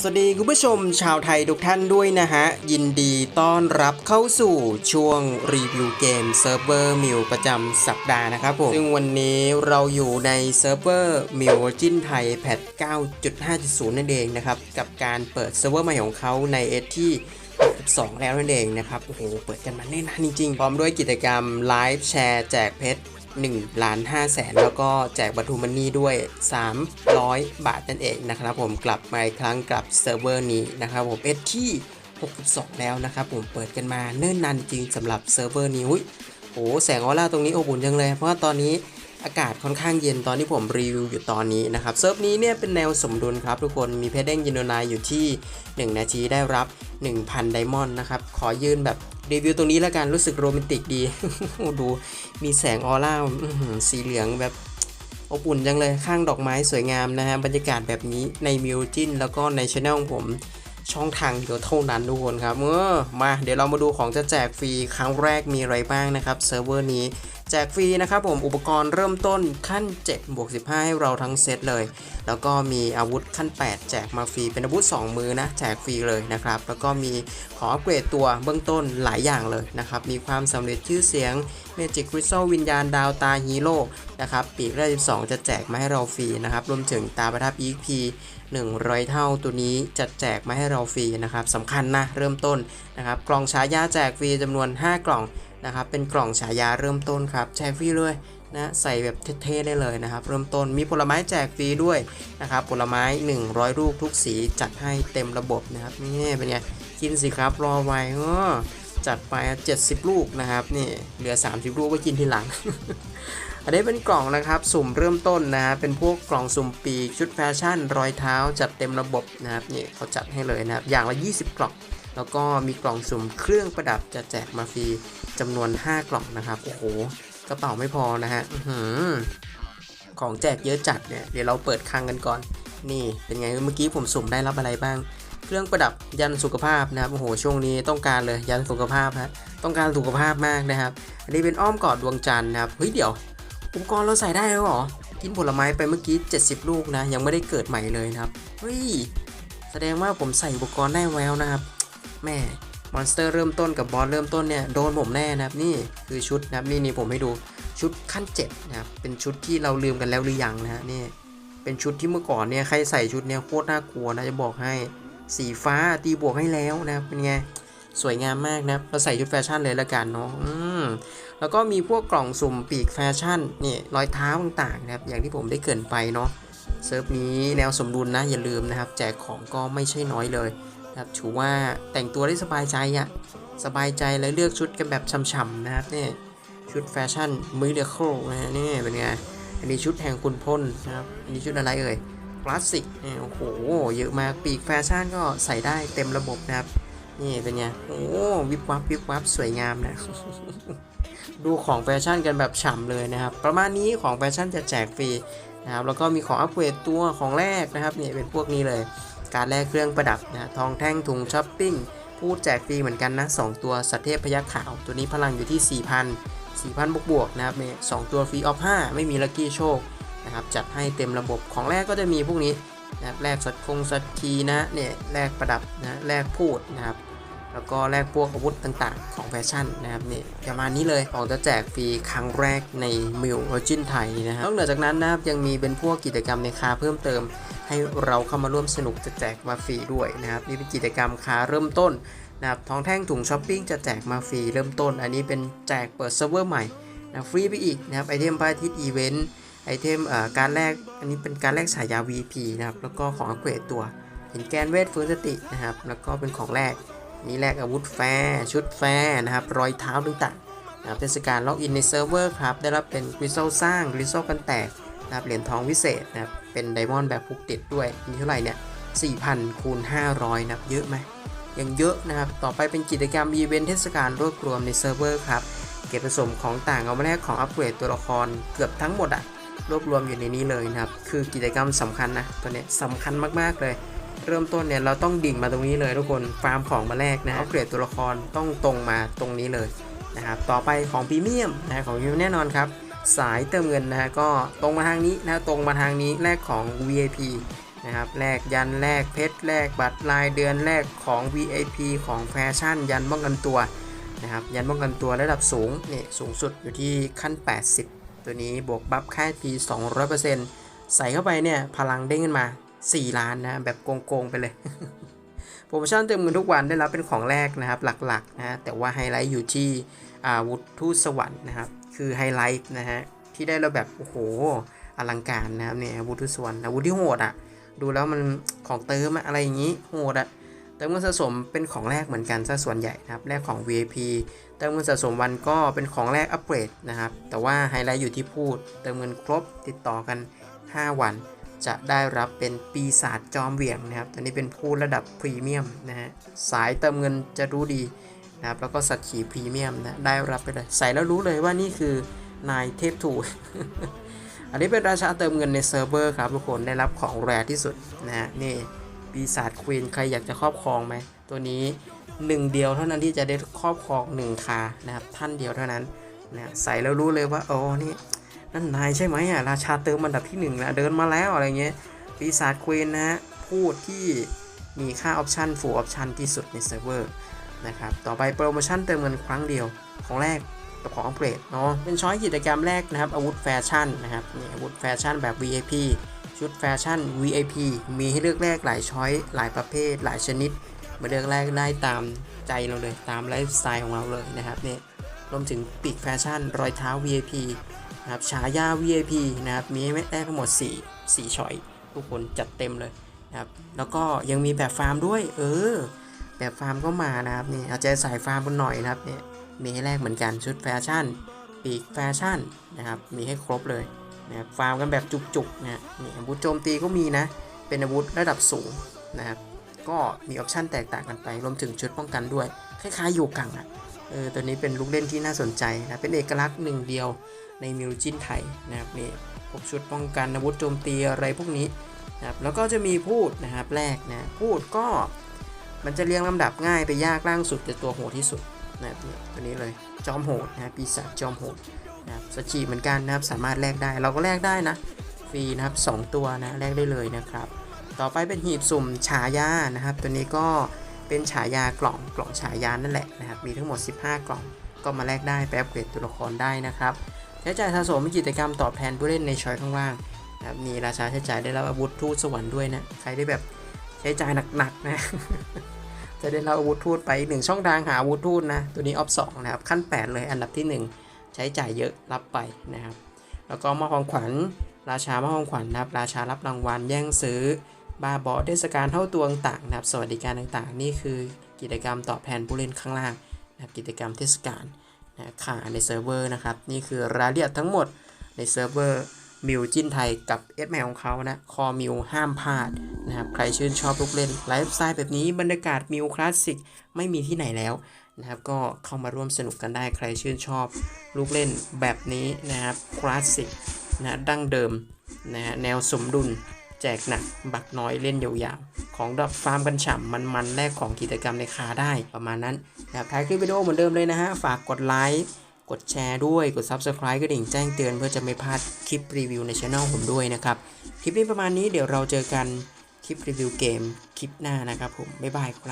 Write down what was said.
สวัสดีคุณผู้ชมชาวไทยทุกท่านด้วยนะฮะ ยินดีต้อนรับเข้าสู่ช่วงรีวิวเกมเซิร์ฟเวอร์มิวประจำสัปดาห์นะครับผม ซึ่งวันนี้เราอยู่ในเซิร์ฟเวอร์มิวจินไทยแพท 9.5.0 นั่นเองนะครับ กับการเปิดเซิร์ฟเวอร์ใหม่ของเขาในเอที่2แล้วนั่นเองนะครับ โอ้โห เปิดกันมาแน่นานจริงๆ พร้อมด้วยกิจกรรมไลฟ์แชร์แจกเพชร 1ล้าน5แสนแล้วก็แจกบัตรทูมันนี่ด้วย 300 บาทนั่นเองนะครับผมกลับมาอีกครั้งกับเซิร์ฟเวอร์นี้นะครับผมเอที่ 62 แล้วนะครับผมเปิดกันมาเนิ่นนานจริงสำหรับเซิร์ฟเวอร์นี้อุ้ยโอ้แสงออร่าตรงนี้อบอุ่นจังเลย เพราะว่าตอนนี้ อากาศค่อนข้างเย็นตอนที่ผมรีวิวอยู่ตอนนี้นะครับเซิร์ฟนี้เนี่ยเป็นแนวสมดุลครับทุกคนมีเพชรเด้งยินโดนายอยู่ที่ 1 นาทีได้รับ 1,000 ไดมอนด์นะครับ ขอยืนแบบรีวิวตรงนี้แล้วกันรู้สึกโรแมนติกดี ดูมีแสงออร่าสีเหลืองแบบอบอุ่นจังเลยข้างดอกไม้สวยงามนะฮะบรรยากาศแบบนี้ในมิวจินแล้วก็ในช anel ของผมช่องทางเดียวเท่านั้นทุกคนครับเออมาเดี๋ยวเรามาดูของจะแจกฟรีครั้งแรกมีอะไรบ้างนะครับเซิร์ฟเวอร์นี้ จกฟรีนะครับผมอุปกรณ์เริ่มต้นขั้น7บวก15 ให้เราทั้งเซตเลย แล้วก็มีอาวุธขั้น 8 แจกมาฟรีเป็นอาวุธ 2 มือนะแจกฟรีเลยนะครับ แล้วก็มีขออัปเกรดตัวเบื้องต้นหลายอย่างเลยนะครับ มีความสำเร็จชื่อเสียงเมจิกคริสตัลวิญญาณดาวตาฮีโร่นะครับปีกแรก12 จะแจกมาให้เราฟรีนะครับรวมถึงตาประทับ EXP 100 เท่าตัวนี้จะแจกมาให้เราฟรีนะครับสำคัญนะเริ่มต้นนะครับกล่องฉายาแจกฟรีจำนวน 5 กล่อง นะครับ เป็นกล่องฉายาเริ่มต้นครับแจกฟรีเลยนะใส่แบบเท่ๆได้เลยนะครับ เริ่มต้นมีผลไม้แจกฟรีด้วยนะครับ ผลไม้ 100 ลูกทุกสีจัดให้เต็มระบบนะครับนี่เป็นไงกินสิครับรอไว้เออจัดไป 70 ลูกนะครับนี่เหลือ 30 ลูกไว้กินทีหลัง อันนี้เป็นกล่องนะครับสุ่มเริ่มต้นนะฮะเป็นพวกกล่องสุ่มปีกชุดแฟชั่น รอยเท้าจัดเต็มระบบนะครับนี่เขาจัดให้เลยนะครับอย่างละ 20 กล่อง แล้วก็มีกล่องสุ่มเครื่องประดับจะแจกมาฟรีจำนวน 5 กล่องนะครับ โอ้โห กระเป๋าไม่พอนะฮะอของแจกเยอะจัดเนี่ย เดี๋ยวเราเปิดคังกันก่อน นี่เป็นไง เมื่อกี้ผมสุ่มได้รับอะไรบ้าง เครื่องประดับยันสุขภาพนะครับ โอ้โห ช่วงนี้ต้องการเลยยันสุขภาพฮะ ต้องการสุขภาพมากนะครับ อันนี้เป็นอ้อมกอดดวงจันทร์นะครับ เฮ้ยเดี๋ยว อุปกรณ์เราใส่ได้แล้วเหรอ กินผลไม้ไปเมื่อกี้ 70 ลูกนะ ยังไม่ได้เกิดใหม่เลยนะครับ เฮ้ย แสดงว่าผมใส่อุปกรณ์ได้แววนะครับ แม่มอนสเตอร์เริ่มต้นกับบอสเริ่มต้นเนี่ยโดนผมแน่นะครับนี่คือชุดนะครับนี่นี่ผมให้ดูชุดขั้นเจ็ดนะครับเป็นชุดที่เราลืมกันแล้วหรือยังนะฮะนี่เป็นชุดที่เมื่อก่อนเนี่ยใครใส่ชุดเนี่ยโคตรน่ากลัวนะจะบอกให้สีฟ้าตีบวกให้แล้วนะครับเป็นไงสวยงามมากนะเราใส่ชุดแฟชั่นเลยละกันเนาะอืมแล้วก็มีพวกกล่องสุ่มปีกแฟชั่นนี่รอยเท้าต่างๆนะครับอย่างที่ผมได้เกินไปเนาะเซิร์ฟนี้แนวสมดุลนะอย่าลืมนะครับ แจกของก็ไม่ใช่น้อยเลย ครับถือว่าแต่งตัวได้สบายใจอะสบายใจและเลือกชุดกันแบบช่ำๆนะครับนี่ชุดแฟชั่นมิเดโคนะฮะนี่เป็นไงอันนี้ชุดแห่งคุณพ่นนะครับอันนี้ชุดอะไรเอ่ยคลาสสิกเนี่ยโอ้โหเยอะมากปีกแฟชั่นก็ใส่ได้เต็มระบบนะครับนี่เป็นไงโอ้วิบวับวิบวับสวยงามนะดูของแฟชั่นกันแบบฉ่ำเลยนะครับ ประมาณนี้ของแฟชั่นจะแจกฟรีนะครับแล้วก็มีของอัปเกรดตัวของแรกนะครับนี่เป็นพวกนี้เลย การแลกเครื่องประดับนะทองแท่งถุงช้อปปิ้งพูดแจกฟรีเหมือนกันนะ 2 ตัวสัตเทพพยัคฆ์ขาว ตัวนี้พลังอยู่ที่ 4,000 4,000บวกบวกนะครับเนี่ยสองตัวฟรีออฟ5ไม่มีลัคกี้โชคนะครับจัดให้เต็มระบบของแรกก็จะมีพวกนี้นะครับแลกสัตว์คงสัตว์คีนะเนี่ยแลกประดับนะแลกพูดนะครับ แล้วก็แลกพวกอาวุธต่างๆ ของแฟชั่นนะครับนี่ประมาณนี้เลยของจะแจกฟรีครั้งแรกในมิวออจินไทยนะครับนอกเหนือจากนั้นนะครับยังมีเป็นพวกกิจกรรมในคาเพิ่มเติม ให้เราเข้ามาร่วมสนุกจะแจกมาฟรีด้วยนะครับนี่เป็นกิจกรรมคาเริ่มต้นนะครับทองแท่งถุงช้อปปิ้งจะแจกมาฟรีเริ่มต้น อันนี้เป็นแจกเปิดเซิร์ฟเวอร์ใหม่นะฟรีไปอีกนะครับไอเทมพระอาทิตย์อีเวนต์ไอเทมเอ่อการแลกอันนี้เป็นการแลกฉายา VP นะครับแล้วก็ของอัปเกรดตัว เห็นแกนเวทฟื้นสตินะครับแล้วก็เป็นของแรก นี่แลกอาวุธแฟร์ชุดแฟร์นะครับรอยเท้าต่างๆนะครับเทศกาลล็อกอินในเซิร์ฟเวอร์ครับได้รับเป็นคริสตัลสร้างคริสตัลกันแตกนะครับเหรียญทองวิเศษนะครับเป็นไดมอนด์แบบผูกติดด้วยมีเท่าไหร่เนี่ย4,000คูณ500นะครับเยอะไหมยังเยอะนะครับ ต่อไปเป็นกิจกรรมอีเวนต์เทศกาลรวบรวมในเซิร์ฟเวอร์ครับ เก็บผสมของต่างเอามาแลกของอัปเกรดตัวละครเกือบทั้งหมดอะรวบรวมอยู่ในนี้เลยนะครับ คือกิจกรรมสำคัญนะ ตัวนี้ยสำคัญมากๆเลย เริ่มต้นเนี่ยเราต้องดิ่งมาตรงนี้เลยทุกคนฟาร์มของมาแลกนะอัปเกรดตัวละครต้องตรงมาตรงนี้เลยนะครับต่อไปของพรีเมียมนะของพรีเมียมแน่นอนครับ สายเติมเงินนะฮะก็ตรงมาทางนี้นะตรงมาทางนี้แลกของ VIP นะครับแลกยันแลกเพชรแลกบัตรรายเดือนแลกของ VIP ของแฟชั่น ยันป้องกันตัวนะครับยันป้องกันตัวระดับสูงนี่สูงสุดอยู่ที่ขั้น 80 ตัวนี้บวกบัฟค่าปี200%ใส่เข้าไปเนี่ยพลังเด้งขึ้นมา 4 ล้านนะ แบบโกงๆไปเลย โปรโมชั่นเติมเงินทุกวันได้รับเป็นของแรกนะครับ หลักๆนะแต่ว่าไฮไลท์อยู่ที่อาวุธทูตสวรรค์นะครับ คือไฮไลท์นะฮะที่ได้เราแบบ โอ้โห อลังการนะครับเนี่ยอาวุธทูตสวรรค์อาวุธที่โหดอะ ดูแล้วมันของเติมอะไรอย่างนี้โหดอะเติมเงินสะสมเป็นของแรกเหมือนกันซะส่วนใหญ่นะครับแรกของ VIP เติมเงินสะสมวันก็เป็นของแรกอัปเกรดนะครับ แต่ว่าไฮไลท์อยู่ที่พูด เติมเงินครบติดต่อกัน 5 วัน จะได้รับเป็นปีศาจจอมเหวี่ยงนะครับตัวนี้เป็นผู้ระดับพรีเมียมนะฮะสายเติมเงินจะรู้ดีนะครับแล้วก็สัตว์ขี่พรีเมียมนะได้รับไปเลยใส่แล้วรู้เลยว่านี่คือนายเทพถูอันนี้เป็นราชาเติมเงินในเซิร์ฟเวอร์ครับทุกคนได้รับของแรที่สุดนะฮะนี่ปีศาจควีนใครอยากจะครอบครองไหมตัวนี้หนึ่งเดียวเท่านั้นที่จะได้ครอบครองหนึ่งคานะครับท่านเดียวเท่านั้นนะใส่แล้วรู้เลยว่าโอ้นี่ นั่นนายใช่ไหมอะราชาเติมอันดับที่หนึ่งนะเดินมาแล้วอะไรเงี้ยปีศาจควีนนะฮะพูดที่มีค่าออปชันฟูลออปชันที่สุดในเซิร์ฟเวอร์นะครับต่อไปโปรโมชั่นเติมเงินครั้งเดียวของแรกกับของอัปเกรดเนาะเป็นช้อยกิจกรรมแรกนะครับอาวุธแฟชั่นนะครับนี่อาวุธแฟชั่นแบบ VIP ชุดแฟชั่น VIP มีให้เลือกแรกหลายช้อยหลายประเภท หลายชนิด มาเลือกแรกได้ตามใจเราเลยตามไลฟ์สไตล์ของเราเลยนะครับเนี่ยรวมถึงปีกแฟชั่นรอยเท้า VIP นะครับฉายา VIP นะครับมีให้ได้ทั้งหมด 4 4ช้อยทุกคนจัดเต็มเลยนะครับแล้วก็ยังมีแบบฟาร์มด้วย เออ แบบฟาร์มก็มานะครับนี่เอาใจใส่ฟาร์มกันหน่อยนะครับเนี่ยมีให้แลกเหมือนกันชุดแฟชั่นปีกแฟชั่นนะครับมีให้ครบเลยนะครับฟาร์มกันแบบจุกๆนะนี่อาวุธโจมตีก็มีนะ เป็นอาวุธระดับสูงนะครับก็มีออปชั่นแตกต่างกันไปรวมถึงชุดป้องกันด้วยคล้ายๆโยกังอะเออตัวนี้เป็นลูกเล่นที่น่าสนใจนะเป็นเอกลักษณ์หนึ่งเดียวในมิวจินไทยนะครับนี่พวกชุดป้องกันอาวุธโจมตีอะไรพวกนี้นะครับแล้วก็จะมีพูดนะครับแรกนะพูดก็มันจะเรียงลำดับง่ายไปยากล่างสุดจะตัวโหดที่สุดนะครับเนี่ยตัวนี้เลยจอมโหดนะครับปีศาจจอมโหดนะครับสจีเหมือนกันนะครับสามารถแลกได้เราก็แลกได้นะฟรีนะครับสองตัวนะแลกได้เลยนะครับ ต่อไปเป็นหีบสุ่มฉายานะครับ ตัวนี้ก็เป็นฉายากล่องกล่องฉายานั่นแหละนะครับมีทั้งหมด 15 กล่องก็มาแลกได้แป๊บเกรดตัวละครได้นะครับ ใช้จ่ายสะสมเป็นกิจกรรมตอบแทนผู้เล่นในช้อยข้างล่างนะครับมีราชาใช้จ่ายได้รับอาวุธทูตสวรรค์ด้วยนะ ใครได้แบบใช้จ่ายหนักๆนะ จะได้รับอาวุธทูตไปหนึ่งช่องทางหาอาวุธทูตนะ ตัวนี้ออฟสองนะครับ ขั้น 8 เลยอันดับที่ 1 ใช้จ่ายเยอะรับไปนะครับ แล้วก็มาของขวัญ ราชามาของขวัญนะครับ ราชารับรางวัลแย่งซื้อบาบอเทศกาลเท่าตัวต่างนะครับ สวัสดิการต่างๆ นี่คือกิจกรรมตอบแทนผู้เล่นข้างล่างนะครับกิจกรรมเทศกาล นะค่าในเซิร์ฟเวอร์นะครับ นี่คือรายละเอียดทั้งหมดในเซิร์ฟเวอร์มิวจินไทยกับเอสแมของเขานะ คอมิวห้ามพลาดนะครับ ใครชื่นชอบลูกเล่นไลฟ์สไตล์แบบนี้บรรยากาศมิวคลาสสิกไม่มีที่ไหนแล้วนะครับ ก็เข้ามาร่วมสนุกกันได้ใครชื่นชอบลูกเล่นแบบนี้นะครับคลาสสิกนะดั้งเดิมนะแนวสมดุล แจกหนักบักน้อยเล่นยาวๆ ของดอกฟาร์มกันฉ่ำมันๆแลกของกิจกรรมในคาได้ประมาณนั้นนะครับท้ายคลิปวิดีโอเหมือนเดิมเลยนะฮะ ฝากกดไลค์กดแชร์ด้วยกด Subscribe กระดิ่งแจ้งเตือนเพื่อจะไม่พลาดคลิปรีวิวในช่องผมด้วยนะครับ คลิปนี้ประมาณนี้เดี๋ยวเราเจอกันคลิปรีวิวเกมคลิปหน้านะครับผมบ๊ายบายครับ